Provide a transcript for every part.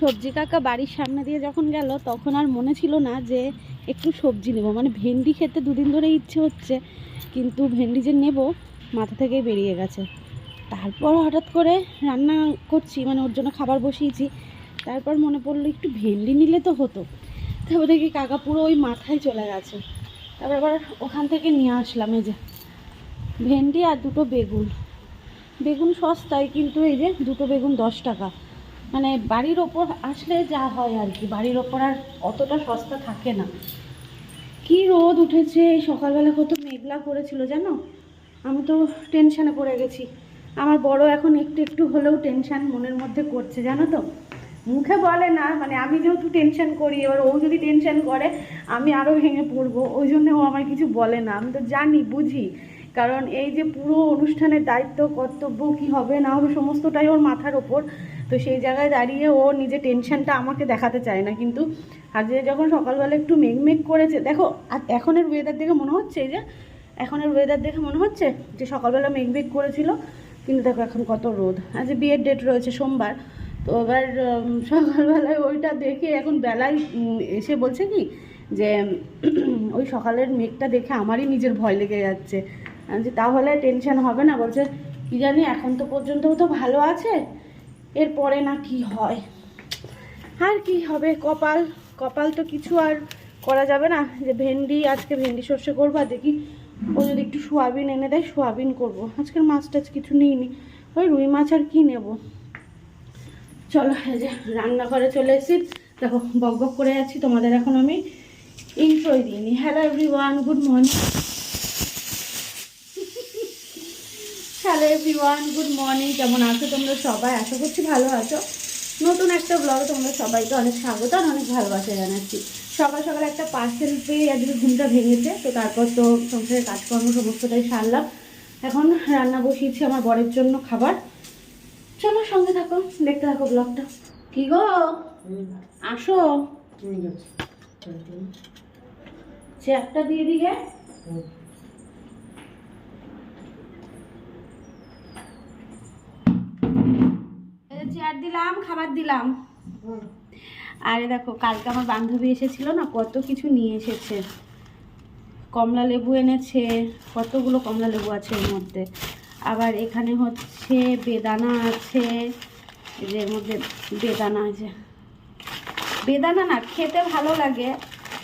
সবজি কাকা বাড়ির সামনে দিয়ে যখন গেল, তখন আর মনে ছিল না যে একটু সবজি নেব। মানে ভেন্ডি খেতে দুদিন ধরে ইচ্ছে হচ্ছে, কিন্তু ভেন্ডি যে নেব, মাথা থেকে বেরিয়ে গেছে। তারপর হঠাৎ করে রান্না করছি মানে ওর জন্য খাবার বসিয়েছি। তারপর মনে পড়ল একটু ভেন্ডি নিলে তো হতো। তারপর দেখি কাকা পুরো ওই মাথায় চলে গেছে। তারপর আবার ওখান থেকে নিয়ে আসলাম এই যে ভেন্ডি আর দুটো বেগুন। বেগুন সস্তায়, কিন্তু এই যে দুটো বেগুন দশ টাকা। মানে বাড়ির ওপর আসলে যা হয় আর কি, বাড়ির ওপর আর অতটা সস্তা থাকে না। কি রোদ উঠেছে, এই সকালবেলা কত মেঘলা করেছিল জানো? আমি তো টেনশানে পড়ে গেছি। আমার বড় এখন একটু একটু হলেও টেনশান মনের মধ্যে করছে, জানো তো? মুখে বলে না মানে আমি যেহেতু টেনশন করি, এবার ও যদি টেনশান করে, আমি আরও ভেঙে পড়ব। ওই জন্য ও আমার কিছু বলে না। আমি তো জানি, বুঝি। কারণ এই যে পুরো অনুষ্ঠানের দায়িত্ব, কর্তব্য, কি হবে না হবে, সমস্তটাই ওর মাথার ওপর। তো সেই জায়গায় দাঁড়িয়ে ও নিজে টেনশনটা আমাকে দেখাতে চায় না। কিন্তু আজকে যখন সকালবেলা একটু মেঘমেঘ করেছে, দেখো, আর এখনের ওয়েদার দেখে মনে হচ্ছে যে, এখনের ওয়েদার দেখে মনে হচ্ছে যে সকালবেলা মেঘমেঘ করেছিল, কিন্তু দেখো এখন কত রোদ। আজ বিয়ের ডেট রয়েছে সোমবার, তো এবার সকালবেলায় ওইটা দেখে এখন বেলায় এসে বলছে কি যে, ওই সকালের মেঘটা দেখে আমারই নিজের ভয় লেগে যাচ্ছে। যে তাহলে টেনশন হবে না। বলছে, কি জানি, এখন তো পর্যন্ত তো ভালো আছে। এরপরে না কি হয়? আর কি হবে? কপাল কপাল তো কিছু আর করা যাবে না। যে ভেন্ডি, আজকে ভেন্ডি সর্ষে করব আর দেখি ও যদি একটু সোয়াবিন এনে দেয়, সোয়াবিন করব। আজকের মাছ টাছ কিছু নিইনি। ওই রুই মাছ আর কি নেব? চলো, এই যে রান্নাঘরে চলে এসেছি। দেখো, বক বক করে যাচ্ছি তোমাদের এখন আমি ইন্ট্রোই দিইনি। Hello everyone good morning hello everyone good morning. কেমন আছো তোমরা সবাই? আশা করছি ভালো আছো। নতুন একটা ব্লগে তোমরা সবাইকে অনেক স্বাগত আর অনেক ভালোবাসা জানাচ্ছি। সকাল সকাল একটা পার্সেল পেয়ে আজকে ঘুমটা ভেঙেছে তো তারপর তো সংসারের কাজকর্ম সমস্তটাই সারলাম। এখন রান্না বসিয়েছি আমার বরের জন্য খাবার। চলো সঙ্গে থাকো দেখতে থাকো ব্লগটা কি গো? আসো। সে একটা দিয়ে দিকে এই যে চেয়ার দিলাম খাবার দিলাম। আরে দেখো কালকে আমার বান্ধবী এসেছিল না কত কিছু নিয়ে এসেছে। কমলা লেবু এনেছে কতগুলো কমলা লেবু আছে এর মধ্যে। আবার এখানে হচ্ছে বেদানা আছে যে এর মধ্যে বেদানা আছে বেদানা না খেতে ভালো লাগে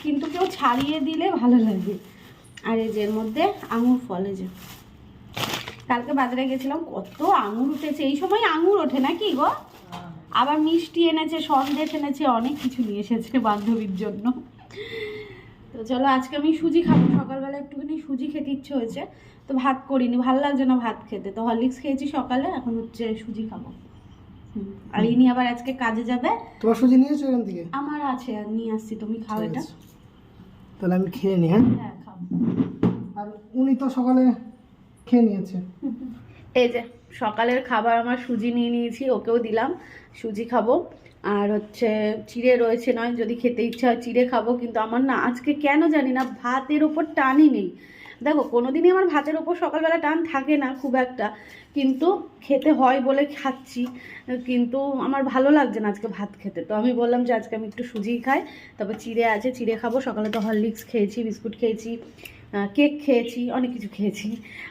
কিন্তু কেউ ছাড়িয়ে দিলে ভালো লাগে। আর এই যে এর মধ্যে আঙুর ফল যে। কালকে বাজারে গেছিলাম কত আঙুর উঠেছে। এই সময় আঙুর ওঠে নাকি গো? আবার মিষ্টি এনেছে সন্দেশ এনেছে অনেক কিছু নিয়ে এসেছে বান্ধবীর জন্য। তো চলো আজকে আমি সুজি খাব। সকালবেলা একটুখানি সুজি খেতে ইচ্ছে হয়েছে তো ভাত করিনি। ভালো লাগছে না ভাত খেতে। তো হরলিক্স খেয়েছি সকালে এখন হচ্ছে সুজি খাব। আর ইনি আবার আজকে কাজে যাবে। তোমার সুজি নিয়েছো এখান থেকে? আমার আছে আর নিয়ে আসছি। তুমি খাও এটা। তাহলে আমি খেয়ে নিই হ্যাঁ? হ্যাঁ খাও। আর উনি তো সকালে খেয়ে নিয়েছে। এই যে সকালের খাবার আমার সুজি নিয়ে নিয়েছি, ওকেও দিলাম, সুজি খাব। আর হচ্ছে চিড়ে রয়েছে নয়, যদি খেতে ইচ্ছা হয় চিড়ে খাব, কিন্তু আমার না আজকে কেন জানি না ভাতের ওপর টানই নেই। দেখো, কোনোদিনই আমার ভাতের ওপর সকালবেলা টান থাকে না খুব একটা, কিন্তু খেতে হয় বলে খাচ্ছি, কিন্তু আমার ভালো লাগছে না আজকে ভাত খেতে। তো আমি বললাম যে আজকে আমি একটু সুজিই খাই তারপর চিড়ে আছে, চিড়ে খাব, সকালে তো হরলিক্স খেয়েছি, বিস্কুট খেয়েছি কেক খেয়েছি অনেক কিছু খেয়েছি।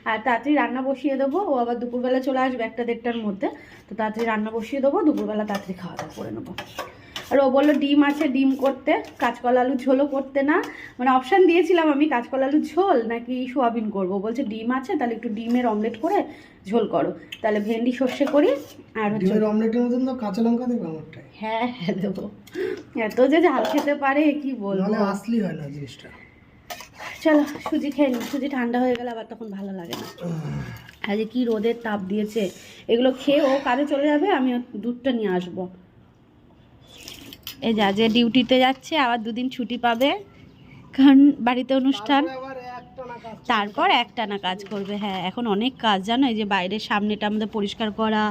আর তাড়াতাড়ি রান্না বসিয়ে দেবো ও আবার দুপুরবেলা চলে আসবে একটা দেড়টার মধ্যে। তো তাড়াতাড়ি রান্না বসিয়ে দেবো দুপুরবেলা তাড়াতাড়ি খাওয়া দাওয়া করে নেব। আর ও বলল ডিম আছে ডিম করতে কাঁচকলা আলু ঝোলও করতে না। মানে অপশান দিয়েছিলাম আমি কাঁচকলা আলু ঝোল নাকি সোয়াবিন করব। বলছে ডিম আছে তাহলে একটু ডিমের অমলেট করে ঝোল করো। তাহলে ভেন্ডি সর্ষে করি আর হচ্ছে অমলেটের মতন তো কাঁচা লঙ্কা দেবে আমারটাই হ্যাঁ হ্যাঁ দেবো। এত যে ঝাল খেতে পারে কি বলব? আসলি হয় না জিনিসটা। চলো সুজি খেয়ে নি সুজি ঠান্ডা হয়ে গেলে আবার তখন ভালো লাগে না। আজ কি রোদের তাপ দিয়েছে। এগুলো খেয়ে ও কাজে চলে যাবে আমি দুধটা নিয়ে আসব। এই যা যে ডিউটিতে যাচ্ছে আবার দুদিন ছুটি পাবে। কারণ বাড়িতে অনুষ্ঠান। তারপরে একটা না কাজ তারপর একটানা কাজ করবে। হ্যাঁ এখন অনেক কাজ জানো? এই যে বাইরের সামনেটা আমাদের পরিষ্কার করা।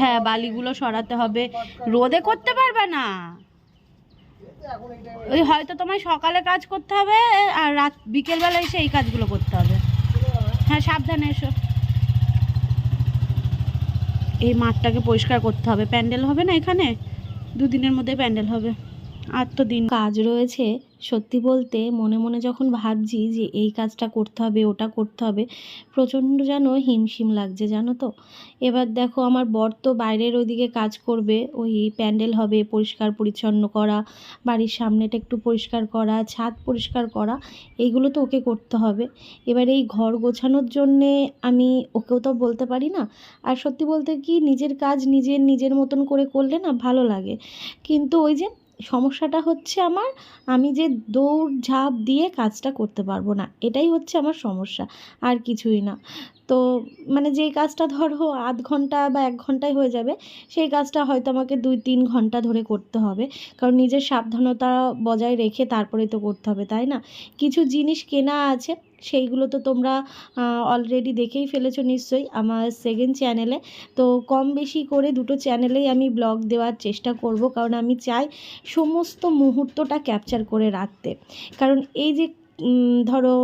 হ্যাঁ বালিগুলো সরাতে হবে। রোদে করতে পারবে না। ওই হয়তো তোমায় সকালে কাজ করতে হবে, আর রাত বিকেলবেলা এসে এই কাজগুলো করতে হবে। হ্যাঁ সাবধানে এসো। এই মাঠটাকে পরিষ্কার করতে হবে। প্যান্ডেল হবে না এখানে? দুদিনের মধ্যে প্যান্ডেল হবে। আর তো দিন কাজ রয়েছে। সত্যি বলতে মনে মনে যখন ভাবছি যে এই কাজটা করতে হবে, ওটা করতে হবে, প্রচণ্ড যেন হিমশিম লাগছে, জানো তো। এবার দেখো আমার বর তো বাইরের ওইদিকে কাজ করবে, ওই প্যান্ডেল হবে পরিষ্কার পরিচ্ছন্ন করা, বাড়ির সামনেটা একটু পরিষ্কার করা, ছাদ পরিষ্কার করা, এইগুলো তো ওকে করতে হবে। এবার এই ঘর গোছানোর জন্যে আমি ওকেও তো বলতে পারি না। আর সত্যি বলতে কি নিজের কাজ নিজের নিজের মতন করে করলে না ভালো লাগে। কিন্তু ওই যে সমস্যাটা হচ্ছে আমার, আমি যে দৌড় ঝাঁপ দিয়ে কাজটা করতে পারব না, এটাই হচ্ছে আমার সমস্যা, আর কিছুই না। তো মানে যেই কাজটা ধরো আধ ঘণ্টা বা এক ঘন্টায় হয়ে যাবে, সেই কাজটা হয়তো আমাকে দুই তিন ঘণ্টা ধরে করতে হবে, কারণ নিজের সাবধানতা বজায় রেখে তারপরে তো করতে হবে, তাই না? কিছু জিনিস কেনা আছে সেইগুলো তো তোমরা অলরেডি দেখেই ফেলেছো নিশ্চয়ই আমার সেকেন্ড চ্যানেলে তো কম বেশি করে দুটো চ্যানেলেই আমি ব্লগ দেওয়ার চেষ্টা করব, কারণ আমি চাই সমস্ত মুহূর্তটা ক্যাপচার করে রাখতে। কারণ এই যে ধরো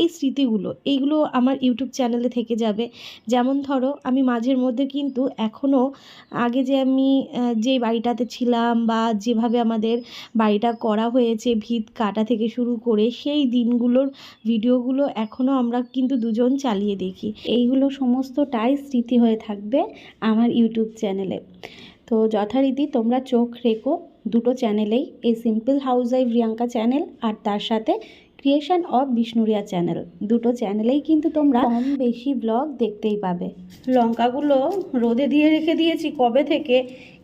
এই স্মৃতিগুলো, এইগুলো আমার ইউটিউব চ্যানেলে থেকে যাবে। যেমন ধরো, আমি মাঝের মধ্যে কিন্তু এখনও আগে যে আমি যে বাড়িটাতে ছিলাম বা যেভাবে আমাদের বাড়িটা করা হয়েছে, ভিত কাটা থেকে শুরু করে সেই দিনগুলোর ভিডিওগুলো এখনও আমরা কিন্তু দুজন চালিয়ে দেখি। এইগুলো সমস্তটাই স্মৃতি হয়ে থাকবে আমার ইউটিউব চ্যানেলে তো যথারীতি তোমরা চোখ রেখো, দুটো চ্যানেলেই এই simple housewife Riyanka channel আর তার সাথে ক্রিয়েশন অফ বিষ্ণুরিয়া চ্যানেল দুটো চ্যানেলেই কিন্তু তোমরা কম বেশি ব্লগ দেখতেই পাবে। লঙ্কাগুলো রোদে দিয়ে রেখে দিয়েছি। কবে থেকে?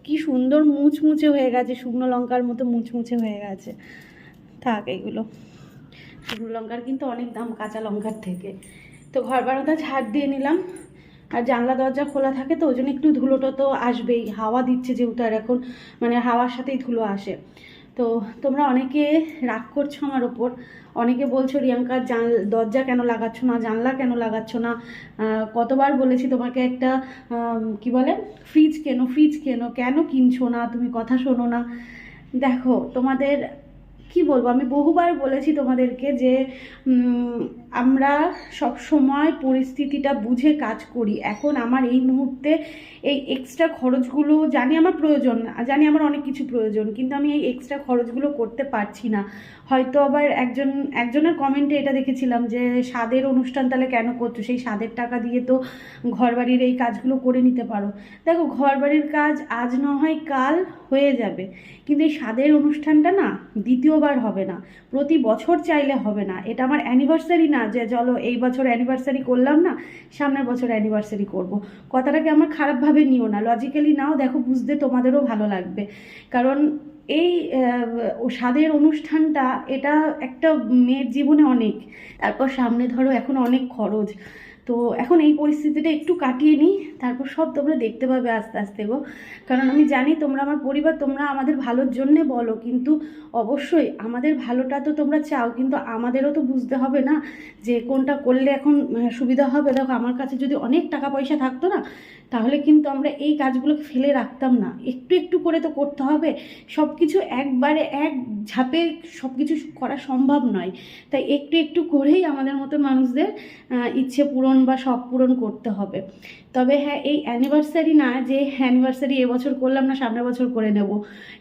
কি সুন্দর মুচমুচে হয়ে গেছে। শুকনো লঙ্কার মতো মুচমুচে হয়ে গেছে। থাক এগুলো। শুকনো লঙ্কার কিন্তু অনেক দাম কাঁচা লঙ্কার থেকে। তো ঘর বারান্দা ঝাড় দিয়ে নিলাম। আর জানলা দরজা খোলা থাকে তো, ওই জন্য একটু ধুলোটা তো আসবেই। হাওয়া দিচ্ছে যেহেতু, আর এখন মানে হাওয়ার সাথেই ধুলো আসে। তো তোমরা অনেকে রাগ করছ আমার ওপর। অনেকে বলছো, রিয়াঙ্কা, জান, দরজা কেন লাগাচ্ছ না? জানলা কেন লাগাচ্ছ না? কতবার বলেছি তোমাকে একটা কি বলে? ফ্রিজ কেনো ফ্রিজ কেনো, কেন কিনছো না? তুমি কথা শোনো না। দেখো, তোমাদের, কি বলব? আমি বহুবার বলেছি তোমাদেরকে যে আমরা সব সময় পরিস্থিতিটা বুঝে কাজ করি। এখন আমার এই মুহূর্তে এই এক্সট্রা খরচগুলো জানি আমার প্রয়োজন জানি আমার অনেক কিছু প্রয়োজন, কিন্তু আমি এই এক্সট্রা খরচগুলো করতে পারছি না। হয়তো আবার একজন, একজনের কমেন্টে এটা দেখেছিলাম যে স্বাদের অনুষ্ঠান তাহলে কেন করছ? সেই স্বাদের টাকা দিয়ে তো ঘরবাড়ির এই কাজগুলো করে নিতে পারো। দেখো, ঘরবাড়ির কাজ আজ না হয় কাল হয়ে যাবে, কিন্তু এই স্বাদের অনুষ্ঠানটা না দ্বিতীয়বার হবে না, প্রতি বছর চাইলে হবে না। এটা আমার অ্যানিভার্সারি না যে চলো এই বছর অ্যানিভার্সারি করলাম না, সামনের বছর অ্যানিভার্সারি করব। কথাটাকে আমার খারাপভাবে নিও না? লজিক্যালি নাও, দেখো বুঝতে তোমাদেরও ভালো লাগবে। কারণ এই স্বাদের অনুষ্ঠানটা, এটা একটা মেয়ের জীবনে অনেক। তারপর সামনে ধরো এখন অনেক খরচ। তো এখন এই পরিস্থিতিটা একটু কাটিয়ে নিই, তারপর সব তোমরা দেখতে পাবে আস্তে আস্তে গো। কারণ আমি জানি তোমরা আমার পরিবার, তোমরা আমাদের ভালোর জন্যে বলো, কিন্তু অবশ্যই আমাদের ভালোটা তো তোমরা চাও, কিন্তু আমাদেরও তো বুঝতে হবে না যে কোনটা করলে এখন সুবিধা হবে। দেখো, আমার কাছে যদি অনেক টাকা পয়সা থাকতো না, তাহলে কিন্তু আমরা এই কাজগুলোকে ফেলে রাখতাম না। একটু একটু করে তো করতে হবে। সব কিছু একবারে এক ঝাপে সব কিছু করা সম্ভব নয়। তাই একটু একটু করেই আমাদের মতো মানুষদের ইচ্ছে ইচ্ছে পূরণ বা সব পূরণ করতে হবে। তবে হ্যাঁ এই অ্যানিভার্সারি না, যে অ্যানিভার্সারি এবছর করলাম না, সামনের বছর করে নেব,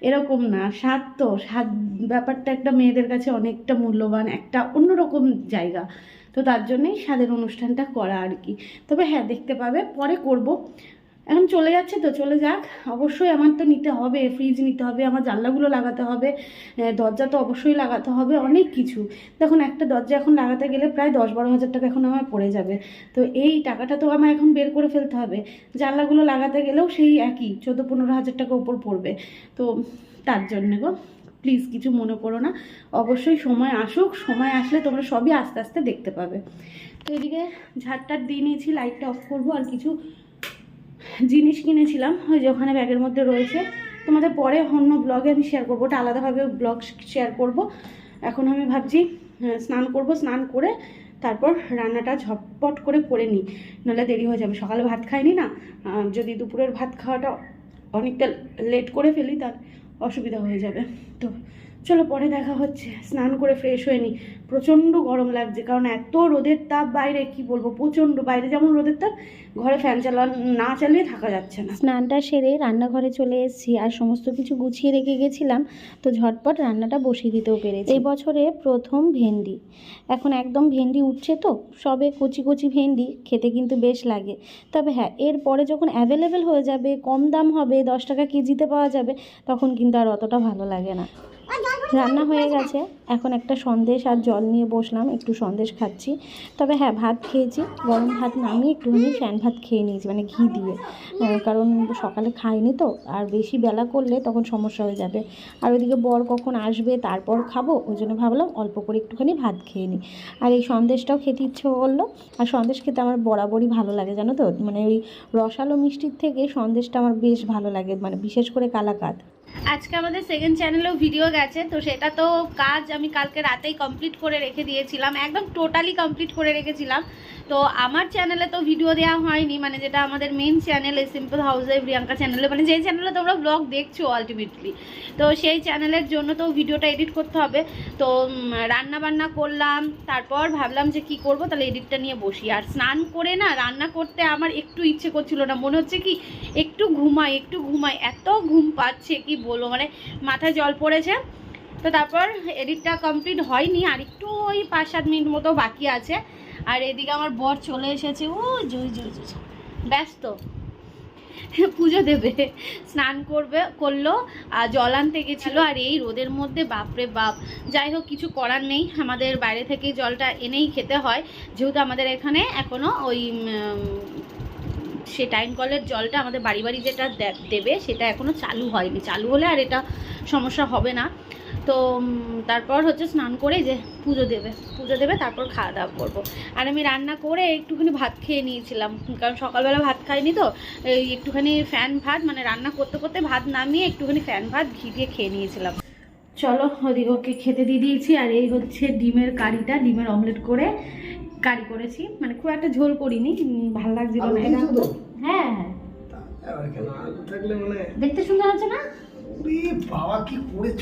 এরকম না। স্বাদ তো স্বাদ ব্যাপারটা একটা মেয়েদের কাছে অনেকটা মূল্যবান, একটা অন্যরকম জায়গা। তো তার জন্যই স্বাদের অনুষ্ঠানটা করা আর কি। তবে হ্যাঁ দেখতে পাবে, পরে করব। এখন চলে যাচ্ছে তো, চলে যাক। অবশ্যই আমার তো নিতে হবে ফ্রিজ নিতে হবে, আমার জানলাগুলো লাগাতে হবে দরজা তো অবশ্যই লাগাতে হবে, অনেক কিছু। দেখুন, একটা দরজা এখন লাগাতে গেলে প্রায় দশ বারো হাজার টাকা এখন আমার পড়ে যাবে। তো এই টাকাটা তো আমার এখন বের করে ফেলতে হবে। জানলাগুলো লাগাতে গেলেও সেই একই চোদ্দ পনেরো হাজার টাকা উপর পড়বে। তো তার জন্যে গো প্লিজ কিছু মনে করো না। অবশ্যই সময় আসুক, সময় আসলে তোমরা সবই আস্তে আস্তে দেখতে পাবে। তো এদিকে ঝাড়টার দিয়ে নিয়েছি লাইটটা অফ করব, আর কিছু জিনিস কিনেছিলাম, ওই যে ওখানে ব্যাগের মধ্যে রয়েছে। তোমাদের পরে অন্য ব্লগে আমি শেয়ার করব, ওটা আলাদাভাবে ব্লগ শেয়ার করব। এখন আমি ভাবছি স্নান করব, স্নান করে তারপর রান্নাটা ঝটপট করে করে নিই। নাহলে দেরি হয়ে যাবে, সকালে ভাত খাইনি না যদি দুপুরের ভাত খাওয়াটা অনেকটা লেট করে ফেলি তার অসুবিধা হয়ে যাবে। তো চলো পরে দেখা হচ্ছে। স্নান করে ফ্রেশ হয়ে নিই প্রচণ্ড গরম লাগছে, কারণ এত রোদের তাপ বাইরে, কি বলব, প্রচণ্ড বাইরে। যেমন রোদের তাপ, ঘরে ফ্যান চালান না চালিয়ে থাকা যাচ্ছে না। স্নানটা সেরে রান্নাঘরে চলে এসেছি, আর সমস্ত কিছু গুছিয়ে রেখে গেছিলাম, তো ঝটপট রান্নাটা বসিয়ে দিতেও পেরেছি। এই বছরে প্রথম ভেন্ডি। এখন একদম ভেন্ডি উঠছে তো, সবে কচি কচি ভেন্ডি, খেতে কিন্তু বেশ লাগে। তবে হ্যাঁ এরপরে যখন অ্যাভেলেবেল হয়ে যাবে, কম দাম হবে, দশ টাকা কেজিতে পাওয়া যাবে, তখন কিন্তু আর অতটা ভালো লাগে না। রান্না হয়ে গেছে। এখন একটা সন্দেশ আর জল নিয়ে বসলাম, একটু সন্দেশ খাচ্ছি। তবে হ্যাঁ ভাত খেয়েছি, গরম ভাত নামিয়ে একটুখানি ফ্যান ভাত খেয়ে নিয়েছি মানে ঘি দিয়ে। কারণ সকালে খাইনি তো, আর বেশি বেলা করলে তখন সমস্যা হয়ে যাবে। আর ওইদিকে বর কখন আসবে তারপর খাব, ওই জন্য ভাবলাম অল্প করে একটুখানি ভাত খেয়ে নিই। আর এই সন্দেশটাও খেতে ইচ্ছে করল। আর সন্দেশ খেতে আমার বরাবরই ভালো লাগে, জানো তো? মানে ওই রসালো মিষ্টির থেকে সন্দেশটা আমার বেশ ভালো লাগে মানে বিশেষ করে কালাকাত আজকে আমাদের সেকেন্ড চ্যানেলেও ভিডিও গেছে, তো সেটা তো কাজ আমি কালকে রাতেই কমপ্লিট করে রেখে দিয়েছিলাম, একদম টোটালি কমপ্লিট করে রেখেছিলাম। তো আমার চ্যানেলে তো ভিডিও দেওয়া হয়নি মানে যেটা আমাদের মেন চ্যানেল এই সিম্পল হাউসে প্রিয়াঙ্কা চ্যানেলে মানে যেই চ্যানেলে তোমরা ব্লগ দেখছ আলটিমেটলি তো সেই চ্যানেলের জন্য তো ভিডিওটা এডিট করতে হবে। তো রান্না বান্না করলাম, তারপর ভাবলাম যে কি করব, তাহলে এডিটটা নিয়ে বসি। আর স্নান করে না, রান্না করতে আমার একটু ইচ্ছে করছিল না, মনে হচ্ছে কি একটু ঘুমাই একটু ঘুমাই, এত ঘুম পাচ্ছে, কি বলব মানে মাথায় জল পড়েছে। তো তারপর এডিটটা কমপ্লিট হয়নি, আর একটু ওই পাঁচ সাত মিনিট মতো বাকি আছে। আর এদিকে আমার বর চলে এসেছে। ও জয় জয় জয়। ব্যস্ত। পুজো দেবে, স্নান করবে, করল, আর জল আনতে গেছিল, আর এই রোদের মধ্যে বাপরে বাপ। যাই হোক, কিছু করার নেই। আমাদের বাইরে থেকে জলটা এনেই খেতে হয়। যেহেতু আমাদের এখানে এখনও ওই সে টাইম কলের জলটা আমাদের বাড়ি বাড়ি যেটা দেবে, সেটা এখনও চালু হয়নি। চালু হলে আর এটা সমস্যা হবে না। তো তারপর হচ্ছে স্নান করে যে পুজো দেবে। পুজো দেবে তারপর খাওয়া দাওয়া করব। আর আমি রান্না করে একটুখানি ভাত খেয়ে নিয়েছিলাম। কারণ সকালবেলা ভাত খাইনি তো এই একটুখানি ফ্যান ভাত মানে রান্না করতে করতে ভাত নামিয়ে একটুখানি ফ্যান ভাত ঘি দিয়ে খেয়ে নিয়েছিলাম। চলো ওদিকে ওকে খেতে দিয়ে দিয়েছি আর এই হচ্ছে ডিমের কারিটা ডিমের অমলেট করে কারি করেছি। মানে খুব একটা ঝোল করিনি ভালো লাগছিল তো? হ্যাঁ হ্যাঁ। মানে দেখতে সুন্দর হচ্ছে না? বাবা কি করেছ?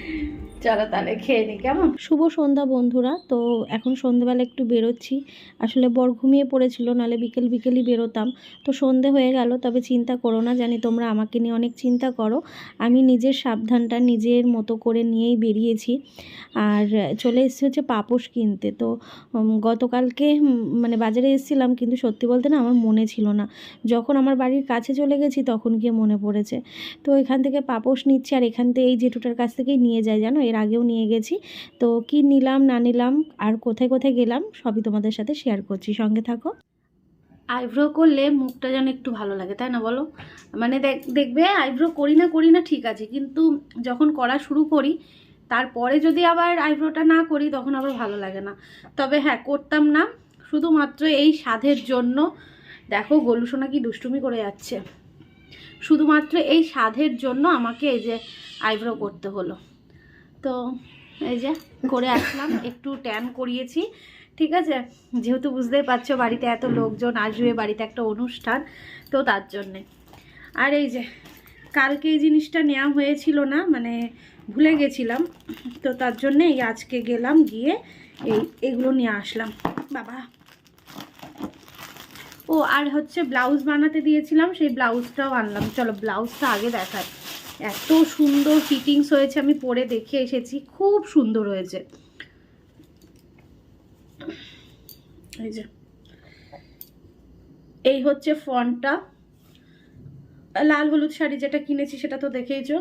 চলো তাহলে খেয়ে নি, কেমন? শুভ সন্ধ্যা বন্ধুরা, তো এখন সন্ধেবেলা একটু বেরোচ্ছি। আসলে বর ঘুমিয়ে পড়েছিল নাহলে বিকেল বিকেলই বেরোতাম। তো সন্ধে হয়ে গেল, তবে চিন্তা করো না, জানি তোমরা আমাকে নিয়ে অনেক চিন্তা করো। আমি নিজের সাবধানটা নিজের মতো করে নিয়েই বেরিয়েছি। আর চলে এসেছি হচ্ছে পাপোশ কিনতে। তো গতকালকে মানে বাজারে এসেছিলাম, কিন্তু সত্যি বলতে না আমার মনে ছিল না। যখন আমার বাড়ির কাছে চলে গেছি, তখন গিয়ে মনে পড়েছে। তো এখান থেকে পাপোশ নিচ্ছি, আর এখান থেকে এই জেঠুটার কাছ থেকেই নিয়ে যায় জানো? এর আগেও নিয়ে গেছি। তো কি নিলাম, না নিলাম, আর কোথায় কোথায় গেলাম, সবই তোমাদের সাথে শেয়ার করছি। সঙ্গে থাকো। আইব্রো করলে মুখটা যেন একটু ভালো লাগে, তাই না বলো? মানে দেখ- দেখবে আইব্রো করি না করি না ঠিক আছে, কিন্তু যখন করা শুরু করি, তারপরে যদি আবার আইব্রোটা না করি, তখন আবার ভালো লাগে না। তবে হ্যাঁ করতাম না, শুধুমাত্র এই স্বাদের জন্য। দেখো গলুসোনা কি দুষ্টুমি করে যাচ্ছে। শুধুমাত্র এই স্বাদের জন্য আমাকে এই যে আইব্রো করতে হলো। তো এই যে করে আসলাম, একটু ট্যান করিয়েছি, ঠিক আছে? যেহেতু বুঝতেই পারছ বাড়িতে এত লোকজন আসবে, বাড়িতে একটা অনুষ্ঠান, তো তার জন্যে। আর এই যে, কালকে এই জিনিসটা নেওয়া হয়েছিল না মানে ভুলে গেছিলাম, তো তার জন্যে এই আজকে গেলাম, গিয়ে এই, এগুলো নিয়ে আসলাম। বাবা! ও, আর হচ্ছে ব্লাউজ বানাতে দিয়েছিলাম, সেই ব্লাউজটাও আনলাম। চলো, ব্লাউজটা আগে দেখায় এত সুন্দর ফিটিংস হয়েছে, আমি পরে দেখে এসেছি, খুব সুন্দর হয়েছে। এই যে। এই হচ্ছে ফন্টটা। লাল হলুদ শাড়ি যেটা কিনেছি সেটা তো দেখেইছো।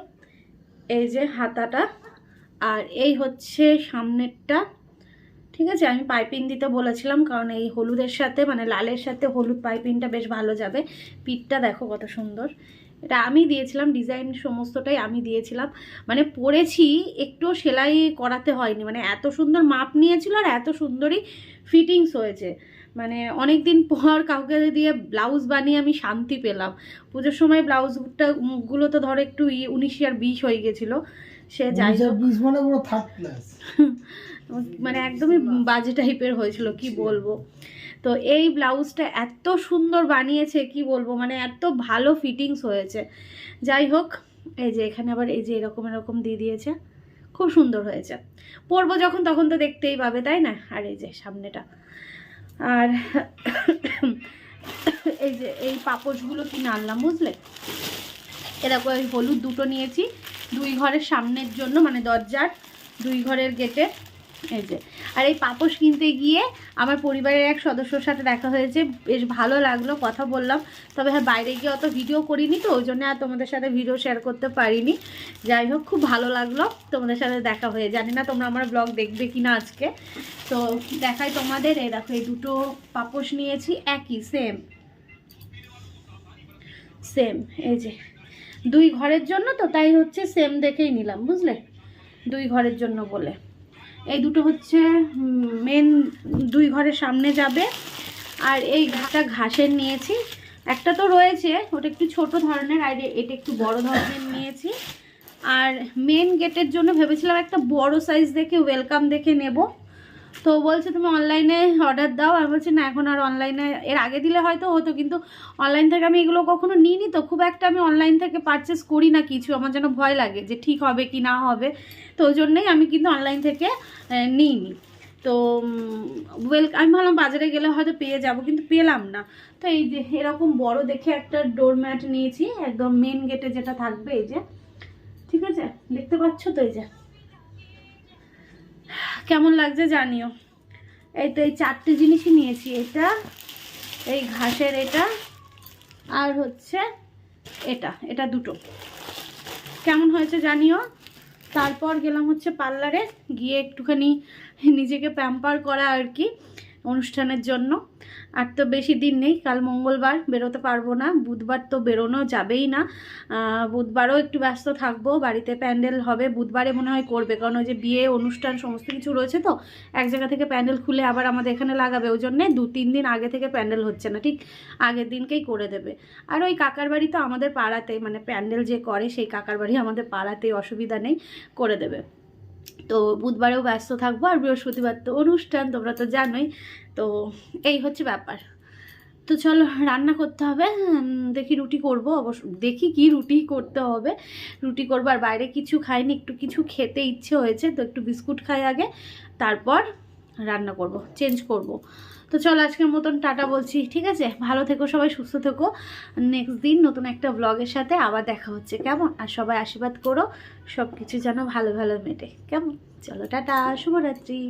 এই যে হাতাটা। আর এই হচ্ছে সামনেরটা। ঠিক আছে, আমি পাইপিং দিতে বলেছিলাম, কারণ এই হলুদের সাথে মানে লালের সাথে হলুদ পাইপিংটা বেশ ভালো যাবে। পিঠটা দেখো কত সুন্দর। এটা আমি দিয়েছিলাম ডিজাইন সমস্তটাই আমি দিয়েছিলাম। মানে পরেছি একটু সেলাই করাতে হয়নি। মানে এত সুন্দর মাপ নিয়েছিল আর এত সুন্দরই ফিটিংস হয়েছে। মানে অনেক দিন পর কাউকে দিয়ে ব্লাউজ বানিয়ে আমি শান্তি পেলাম। পুজোর সময় ব্লাউজটা গুলো তো ধরো একটু উনিশ আর বিশ হয়ে গেছিল। সে যাই হোক। মানে পুরো থার্ড ক্লাস মানে একদমই বাজে টাইপের হয়েছিল কি বলব? তো এই ব্লাউজটা এত সুন্দর বানিয়েছে কি বলব? মানে এত ভালো ফিটিংস হয়েছে। যাই হোক এই যে এখানে আবার এই যে এরকম এরকম দিয়ে দিয়েছে খুব সুন্দর হয়েছে। পরবো যখন তখন তো দেখতেই পাবে তাই না? আর এই যে সামনেটা। আর এই যে এই পাপোশগুলো কিনে আনলাম বুঝলে? এরকম এই হলুদ দুটো নিয়েছি। দুই ঘরের সামনের জন্য মানে দরজার দুই ঘরের গেটে এই যে। আর এই পাপোশ কিনতে গিয়ে আমার পরিবারের এক সদস্যর সাথে দেখা হয়েছে, বেশ ভালো লাগল, কথা বললাম। তবে হ্যাঁ বাইরে গিয়ে অত ভিডিও করিনি তো, ওই জন্য আর তোমাদের সাথে ভিডিও শেয়ার করতে পারিনি। যাই হোক, খুব ভালো লাগল তোমাদের সাথে দেখা হয়ে। জানি না তোমরা আমার ব্লগ দেখবে কি না আজকে। তো দেখাই তোমাদের, এই দেখো, এই দুটো পাপোশ নিয়েছি, একই সেম সেম এই যে। দুই ঘরের জন্য তো তাই হচ্ছে সেম দেখেই নিলাম, বুঝলে? দুই ঘরের জন্য বলে। এই দুটো হচ্ছে মেন দুই ঘরের সামনে যাবে। আর এই ঘাটা ঘাসের নিয়েছি। একটা তো রয়েছে, ওটা একটু ছোট ধরনের, আর এটা একটু বড় ধরনের নিয়েছি। আর মেন গেটের জন্য ভেবেছিলাম একটা বড় সাইজ দেখে ওয়েলকাম দেখে নেব। তো বলছে, তুমি অনলাইনে অর্ডার দাও। আর বলছি, না, এখন আর অনলাইনে এর আগে দিলে হয়তো হতো, কিন্তু অনলাইন থেকে আমি এগুলো কখনো নিইনি তো। খুব একটা আমি অনলাইন থেকে পারচেস করি না কিছু। আমার যেন ভয় লাগে যে ঠিক হবে কি না হবে। তো ওই জন্যেই আমি কিন্তু অনলাইন থেকে নিইনি। তো ওয়েল আমি ভাবলাম বাজারে গেলে হয়তো পেয়ে যাব, কিন্তু পেলাম না। তো এই যে এরকম বড় দেখে একটা ডোরম্যাট নিয়েছি, একদম মেন গেটে যেটা থাকবে, এই যে, ঠিক আছে? দেখতে পাচ্ছ তো এই যে? কেমন লাগছে জানিও। এই তো এই চারটে জিনিসই নিয়েছি, এটা, এই ঘাসের এটা, আর হচ্ছে এটা এটা দুটো। কেমন হয়েছে জানিও? তারপর গেলাম হচ্ছে পার্লারে, গিয়ে একটুখানি নিজেকে প্যাম্পার করা আর কি অনুষ্ঠানের জন্য। আর তো বেশি দিন নেই, কাল মঙ্গলবার বেরোতে পারব না, বুধবার তো বেরোনো যাবেই না। বুধবারও একটু ব্যস্ত থাকব, বাড়িতে প্যান্ডেল হবে, বুধবারে মনে হয় করবে, কারণ ওই যে বিয়ে, অনুষ্ঠান, সমস্ত কিছু রয়েছে তো, এক জায়গা থেকে প্যান্ডেল খুলে আবার আমাদের এখানে লাগাবে, ওই জন্যে দু তিন দিন আগে থেকে প্যান্ডেল হচ্ছে না, ঠিক আগের দিনকেই করে দেবে। আর ওই কাকার বাড়ি তো আমাদের পাড়াতে মানে প্যান্ডেল যে করে, সেই কাকার বাড়ি আমাদের পাড়াতেই অসুবিধা নেই, করে দেবে। তো বুধবারেও ব্যস্ত থাকব আর বৃহস্পতিবার তো অনুষ্ঠান, তোমরা তো জানোই। তো এই হচ্ছে ব্যাপার। তো চলো, রান্না করতে হবে। দেখি রুটি করব অবশ্য, দেখি কি রুটি করতে হবে। রুটি করব আর বাইরে কিছু খাইনি, একটু কিছু খেতে ইচ্ছে হয়েছে, তো একটু বিস্কুট খাই আগে। তারপর রান্না করব চেঞ্জ করব। তো চলো আজকের মতন টাটা বলছি, ঠিক আছে? ভালো থেকো সবাই, সুস্থ থেকো। নেক্সট দিন নতুন একটা ব্লগের সাথে আবার দেখা হচ্ছে, কেমন? আর সবাই আশীর্বাদ করো সব কিছু যেন ভালো ভালো মেটে। কেমন? চলো টাটা, শুভরাত্রি।